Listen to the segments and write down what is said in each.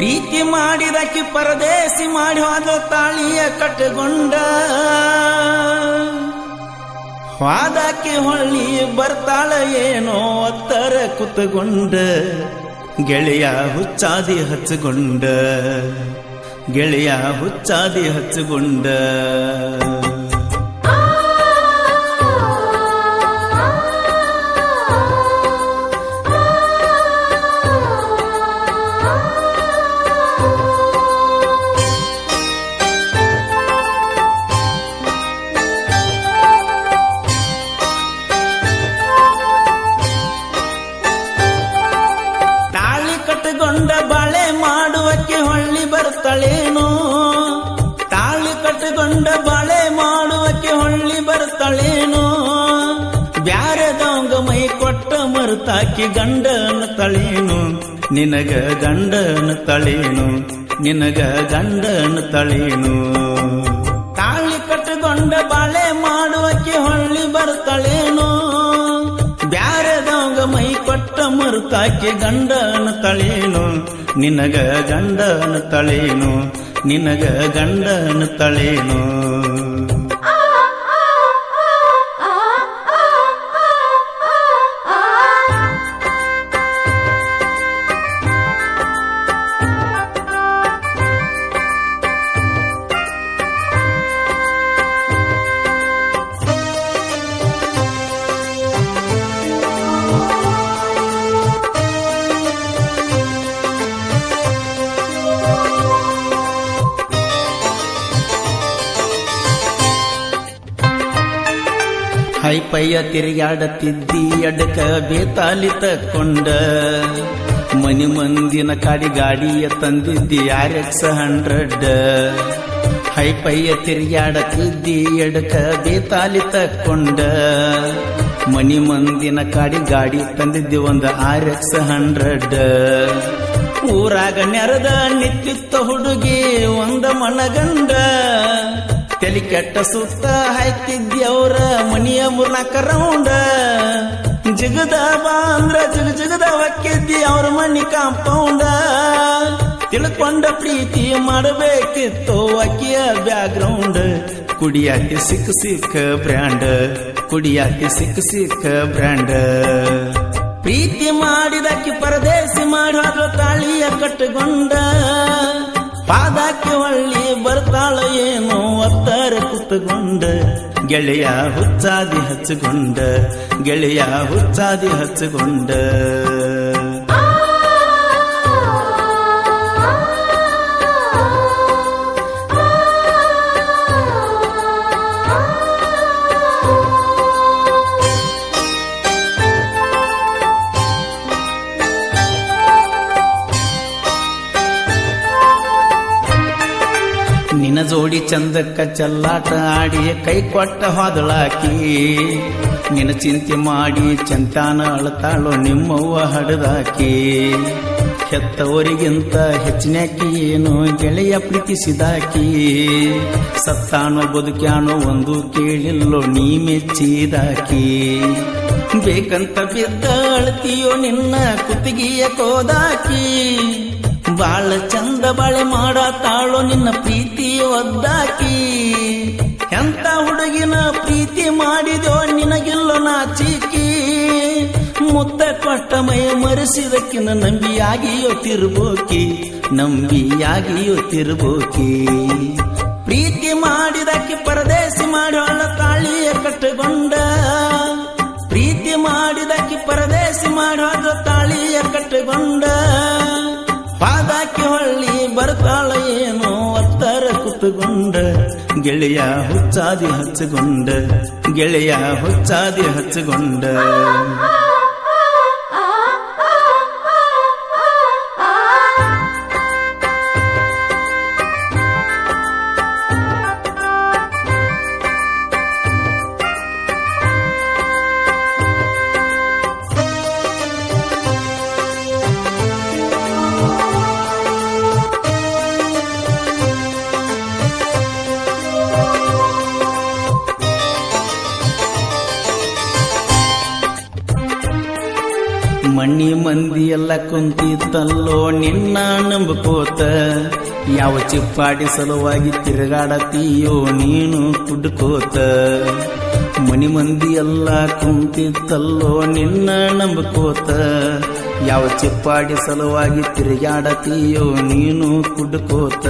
ಪ್ರೀತಿ ಮಾಡಿದಕ್ಕೆ ಪರದೇಸಿ ಮಾಡಿ ಹೋದ ತಾಳಿಯ ಕಟ್ಟಗೊಂಡ. ವಾದಕ್ಕೆ ಹೊಳ್ಳಿ ಬರ್ತಾಳ ಏನೋ ಒತ್ತರ ಕುತಗೊಂಡ. ಗೆಳೆಯ ಹುಚ್ಚಾದಿ ಹಚ್ಚಗೊಂಡ. ಗೆಳೆಯ ಹುಚ್ಚಾದಿ ಹಚ್ಚಗೊಂಡ. ಕಟ್ಟಗೊಂಡ ಬಾಳೆ ಮಾಡುವಕ್ಕೆ ಹೊಳ್ಳಿ ಬರ್ತಾಳೇನೋ ಬ್ಯಾರೆದವಂಗ ಮೈ ಕೊಟ್ಟ ಮರುತಾಕಿ ಗಂಡನ ತಳೇನು? ನಿನಗ ಗಂಡನ ತಳೇನು? ನಿನಗ ಗಂಡನ ತಳೇನು? ತಾಳಿ ಕಟ್ಟಿಕೊಂಡ ಬಾಳೆ ಮಾಡುವಕ್ಕೆ ಹೊಳ್ಳಿ ಬರ್ತಾಳೇನೋ ಬ್ಯಾರೆದವಂಗ ಮೈ ಕೊಟ್ಟ ಮರುತಾಕಿ ಗಂಡನ ತಳೇನು? ನಿನಗ ಗಂಡನ ತಳೇನು? ನಿನಗ ಗಂಡನ ತಳೇನು? ಹೈಪಯ್ಯ ತಿರುಗಾಡತಿದ್ದಿ ಅಡಕ ಬೇತಾಲಿ ತಕ್ಕೊಂಡ. ಮನಿ ಮಂದಿನ ಕಾಡಿ ಗಾಡಿಯ ತಂದಿದ್ದಿ ಆರ್ ಎಕ್ಸ್ ಹಂಡ್ರೆಡ್ ಹೈಪಯ್ಯ ತಿರುಗಾಡತಿದ್ದಿ, ಎಡಕ ಬೇತಾಲಿ ತಕ್ಕೊಂಡ. ಮನಿ ಮಂದಿನ ಕಾಡಿ ಗಾಡಿ ತಂದಿದ್ದಿ ಒಂದು ಆರ್ ಎಕ್ಸ್ ಹಂಡ್ರೆಡ್ ಊರಾಗ ನೆರೆದ ನಿತ್ಯುತ್ತ ಹುಡುಗಿ ಒಂದ ಮನಗಂಡ. ತಲಿ ಕೆಟ್ಟ ಸುತ್ತ ಹಾಕಿದ್ಯವ್ರ ಮನಿಯ ಮೂರ್ನಾಕ ರೌಂಡ ಜಿಗದ ಬಾ ಅಂದ್ರ ಜಿಗ ಜಿಗದ ಹಾಕಿದ್ದಿ ಅವ್ರ ಮನಿ ಕಾಂಪೌಂಡ ತಿಳ್ಕೊಂಡ ಪ್ರೀತಿ ಮಾಡಬೇಕಿತ್ತು ಅಕ್ಕಿಯ ಬ್ಯಾಗ್ರೌಂಡ್ ಕುಡಿಯಾಕೆ ಸಿಕ್ಕ ಸಿಕ್ಕ ಬ್ರ್ಯಾಂಡ್ ಕುಡಿಯಾಕೆ ಸಿಕ್ಕ ಸಿಕ್ಕ ಬ್ರ್ಯಾಂಡ್ ಪ್ರೀತಿ ಮಾಡಿದಕ್ಕೆ ಪರದೇಸಿ ಮಾಡುವ ತಾಳಿಯ ಕಟ್ಟಗೊಂಡ. ಪಾದಕ್ಕೆ ಹೊಳ್ಳಿ ಬರ್ತಾಳ ಏನೋ ಒತ್ತರ ಕುತ್ತಗೊಂಡ ಗೆಳೆಯ ಹುಚ್ಚಾದಿ ಹಚ್ಚಗೊಂಡ ಗೆಳೆಯ ಹುಚ್ಚಾದಿ ಹಚ್ಚಗೊಂಡ ಚಂದಕ್ಕ ಚಲ್ಲಾಟ ಆಡಿ ಕೈ ಕೊಟ್ಟ ಹೊದಳಾಕಿ. ನಿನ ಚಿಂತೆ ಮಾಡಿ ಚಂತಾನ ಅಳತಾಳೋ ನಿಮ್ಮವ್ವ ಹಡದಾಕಿ. ಹೆತ್ತವರಿಗಿಂತ ಹೆಚ್ಚಿನಾಕಿ ಏನು ಗೆಳೆಯ ಪ್ರೀತಿಸಿದಾಕಿ ಸತ್ತಾನೋ ಬದುಕ್ಯಾನೋ ಒಂದು ಕೇಳಿಲ್ಲೋ ನೀ ಮೆಚ್ಚಿದಾಕಿ. ಬೇಕಂತ ಬಿದ್ದ ಅಳ್ತೀಯೋ ನಿನ್ನ ಕುತ್ತಿಗೆಯ ಕೋದಾಕಿ. ಬಾಳ ಚಂದ ಬಾಳೆ ಮಾಡತಾಳೋ ನಿನ್ನ ಪ್ರೀತಿ ಒದ್ದಾಕಿ ಎಂತ ಹುಡುಗಿನ ಪ್ರೀತಿ ಮಾಡಿದೋ ನಿನಗಿಲ್ಲೋ ನಾಚಿಕಿ ಮುತ್ತ ಕೊಟ್ಟ ಮೈ ಮರೆಸಿದಕ್ಕಿನ ನಂಬಿಯಾಗಿಯೋ ತಿರುಬೋಕಿ ನಂಬಿಯಾಗಿಯೋ ತಿರುಬೋಕಿ. ಪ್ರೀತಿ ಮಾಡಿದಕ್ಕೆ ಪರದೇಶಿ ಮಾಡೋಳ ತಾಳಿಯ ಕಟ್ಟಗೊಂಡ ಪ್ರೀತಿ ಮಾಡಿದಕ್ಕೆ ಪರದೇಶಿ ಮಾಡೋದು ತಾಳಿಯ ಕಟ್ಟಗೊಂಡ ಬರ್ತಾಳ ಏನೋ ಒತ್ತರ ಕುತ್ತುಗೊಂಡ ಗೆಳೆಯ ಹುಚ್ಚಾದಿ ಹಚ್ಚಗೊಂಡ ಗೆಳೆಯ ಹುಚ್ಚಾದಿ ಹಚ್ಚಗೊಂಡ ಮಂದಿ ಎಲ್ಲ ಕುಂತಿತ್ತಲ್ಲೋ, ನಿನ್ನ ನಂಬಕೋತ. ಯಾವ ಚಿಪ್ಪಾಡಿ ಸಲುವಾಗಿ ತಿರುಗಾಡತೀಯೋ, ನೀನು ಕುಡ್ಕೋತ. ಮನಿ ಮಂದಿ ಎಲ್ಲ ಕುಂತಿತ್ತಲ್ಲೋ, ನಿನ್ನ ನಂಬಕೋತ. ಯಾವ ಚಿಪ್ಪಾಡಿ ಸಲುವಾಗಿ ತಿರುಗಾಡತೀಯೋ, ನೀನು ಕುಡ್ಕೋತ.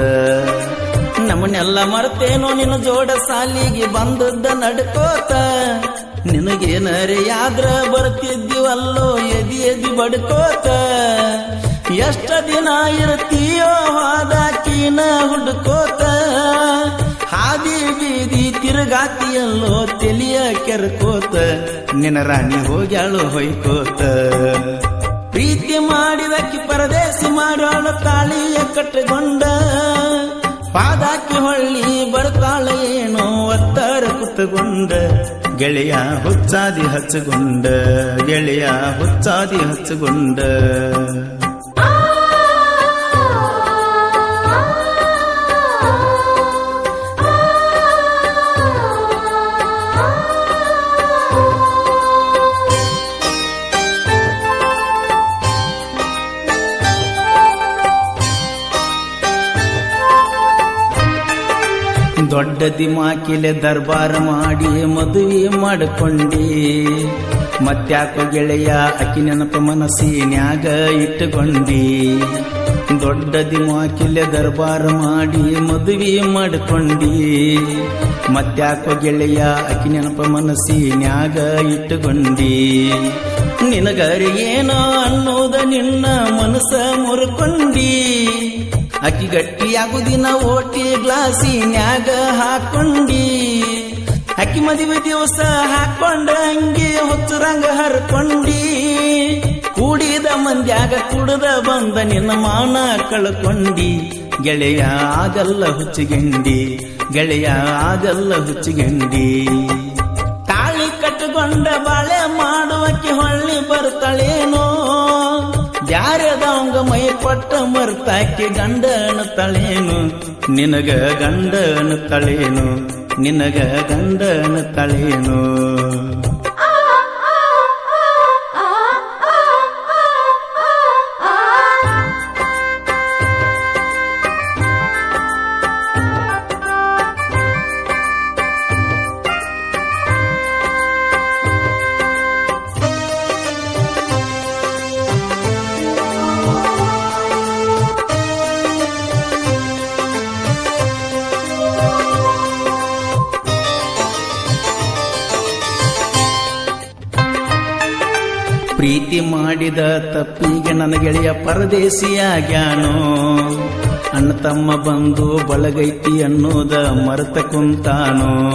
ನಮ್ಮನ್ನೆಲ್ಲ ಮರ್ತೇನೋ, ನಿನ್ನ ಜೋಡ ಸಾಲಿಗೆ ಬಂದದ್ದ ನಡ್ಕೋತ. ನಿನಗೇನರೆ ಆದ್ರ ಬರ್ತಿದ್ದೀವಲ್ಲೋ ಎದಿ ಬಡ್ಕೋತ, ಎಷ್ಟ ದಿನ ಇರ್ತೀಯೋ ಹಾದಾಕಿನ ಹುಡ್ಕೋತ. ಹಾದಿ ಬೀದಿ ತಿರುಗಾತಿಯಲ್ಲೋ ತೆಲಿಯ ಕೆರ್ಕೋತ, ನಿನ್ನ ರಾಣಿ ಹೋಗ್ಯಾಳು ಹೊಯ್ಕೋತ. ಪ್ರೀತಿ ಮಾಡಿದಕ್ಕೆ ಪರದೇಶ ಮಾಡೋಣ ತಾಳಿಯ ಕಟ್ಟಗೊಂಡ. ಪಾದಾಕಿ ಹೊಳ್ಳಿ ಬರ್ತಾಳೆ ಏನೋ ಒತ್ತರ ಕುತ್ತಗೊಂಡ ಗೆಳೆಯ ಹುಚ್ಚಾದಿ ಹಚ್ಚಗೊಂಡ ಗೆಳೆಯ ಹುಚ್ಚಾದಿ ಹಚ್ಚಗೊಂಡ. ದೊಡ್ಡ ದಿಮಾಕಿಲೆ ದರ್ಬಾರ ಮಾಡಿ ಮದುವೆ ಮಾಡಿಕೊಂಡಿ. ಮತ್ತ್ಯಾಕೋ ಗೆಳೆಯ ಅಕ್ಕಿ ನೆನಪ ಮನಸ್ಸಿನ್ಯಾಗ ಇಟ್ಟುಕೊಂಡಿ. ದೊಡ್ಡ ದಿಮಾಕಿಲೆ ದರ್ಬಾರ ಮಾಡಿ ಮದುವೆ ಮಾಡಿಕೊಂಡಿ. ಮತ್ತ್ಯಾಕೋ ಗೆಳೆಯ ಅಕ್ಕಿ ನೆನಪ ಮನಸ್ಸಿನ್ಯಾಗ ಇಟ್ಟುಕೊಂಡಿ. ನಿನಗರಿ ಏನೋ ಅನ್ನೋದ ನಿನ್ನ ಮನಸ್ಸ ಮುರ್ಕೊಂಡಿ. ಅಕ್ಕಿ ಗಟ್ಟಿಯಾಗುದಿನ ಓಟಿ ಗ್ಲಾಸಿನ್ಯಾಗ ಹಾಕೊಂಡಿ. ಅಕ್ಕಿ ಮದುವೆ ದಿವಸ ಹಾಕೊಂಡ ಹಂಗೆ ರಂಗ ಹರ್ಕೊಂಡಿ. ಕೂಡಿದ ಮಂದ್ಯಾಗ ಕುಡದ ಬಂದ ನಿನ್ನ ಮಾನ ಕಳ್ಕೊಂಡಿ. ಗೆಳೆಯ ಆಗಲ್ಲ ಹುಚ್ಚಿಗೆಂಡಿ, ಗೆಳೆಯ ಆಗಲ್ಲ ಹುಚ್ಚಿಗೆಂಡಿ. ತಾಳಿ ಕಟ್ಟುಕೊಂಡ ಬಾಳೆ ಮಾಡುವಕ್ಕೆ ಹೊಳ್ಳಿ ಬರ್ತಾಳೇನೋ. ಬ್ಯಾರೆದವಂಗ ಮೈ ಪಟ್ಟ ಮರ್ತಾಕಿ ಗಂಡನ ತಳೇನು? ನಿನಗ ಗಂಡನ ತಳೇನು? ನಿನಗ ಗಂಡನ ತಳೇನು? ಪ್ರೀತಿ ಮಾಡಿದ ತಪ್ಪಿಗೆ ನನ್ನ ಗೆಳೆಯ ಪರದೇಶಿಯಾಗ್ಯಾನೋ ಅಣ್ಣ ತಮ್ಮ ಬಂದು ಬಳಗೈತಿ ಅನ್ನೋದ ಮರೆತ ಕುಂತಾನೋ.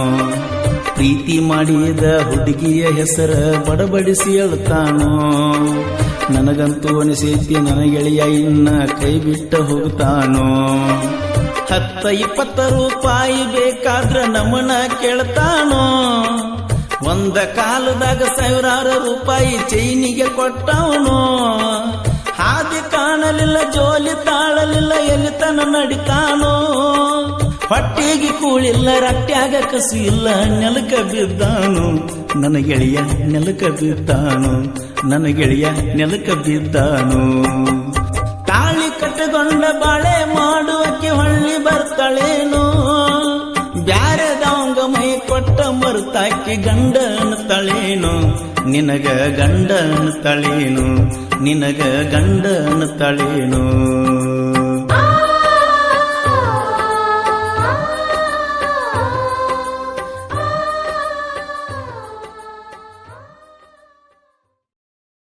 ಪ್ರೀತಿ ಮಾಡಿದ ಹುಡುಗಿಯ ಹೆಸರ ಬಡಬಡಿಸಿ ಹೇಳ್ತಾನೋ ನನಗಂತೂ ಅನಿಸೈತಿ ನನ್ನ ಗೆಳೆಯ ಇನ್ನ ಕೈ ಬಿಟ್ಟ ಹೋಗ್ತಾನೋ. ಹತ್ತ ಇಪ್ಪತ್ತ ರೂಪಾಯಿ ಬೇಕಾದ್ರ ನಮನ ಕೇಳ್ತಾನೋ. ಒಂದ ಕಾಲದಾಗ ಸಾವಿರಾರು ರೂಪಾಯಿ ಚೈನಿಗೆ ಕೊಟ್ಟವನು. ಹಾದಿ ಕಾಣಲಿಲ್ಲ, ಜೋಲಿ ತಾಳಲಿಲ್ಲ ಎಲ್ಲಿ ತನ ನಡಿತಾನೋ. ಹೊಟ್ಟಿಗೆ ಕೂಳಿಲ್ಲ ರಟ್ಟಿಯಾಗ ಕಸು ಇಲ್ಲ, ನೆಲಕ ಬಿದ್ದಾನು. ನನ್ನ ಗೆಳೆಯ ನೆಲಕ ಬಿದ್ದಾನು. ನನ್ನ ಗೆಳೆಯ ನೆಲಕ ಬಿದ್ದಾನು. ತಾಳಿ ಕಟ್ಟಗೊಂಡ ಬಾಳೆ ಮಾಡುವಕ್ಕೆ ಹೊಳ್ಳಿ ಬರ್ತಾಳೇನೋ. ಕೊಟ್ಟ ಮರುತಾಕಿ ಗಂಡನ ತಳೇನು? ನಿನಗ ಗಂಡನ ತಳೇನು? ನಿನಗ ಗಂಡನ ತಳೇನು?